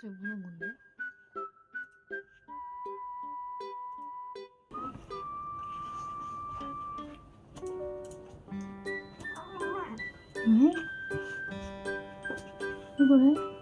옷을 무는 건데? 왜? 왜 그래?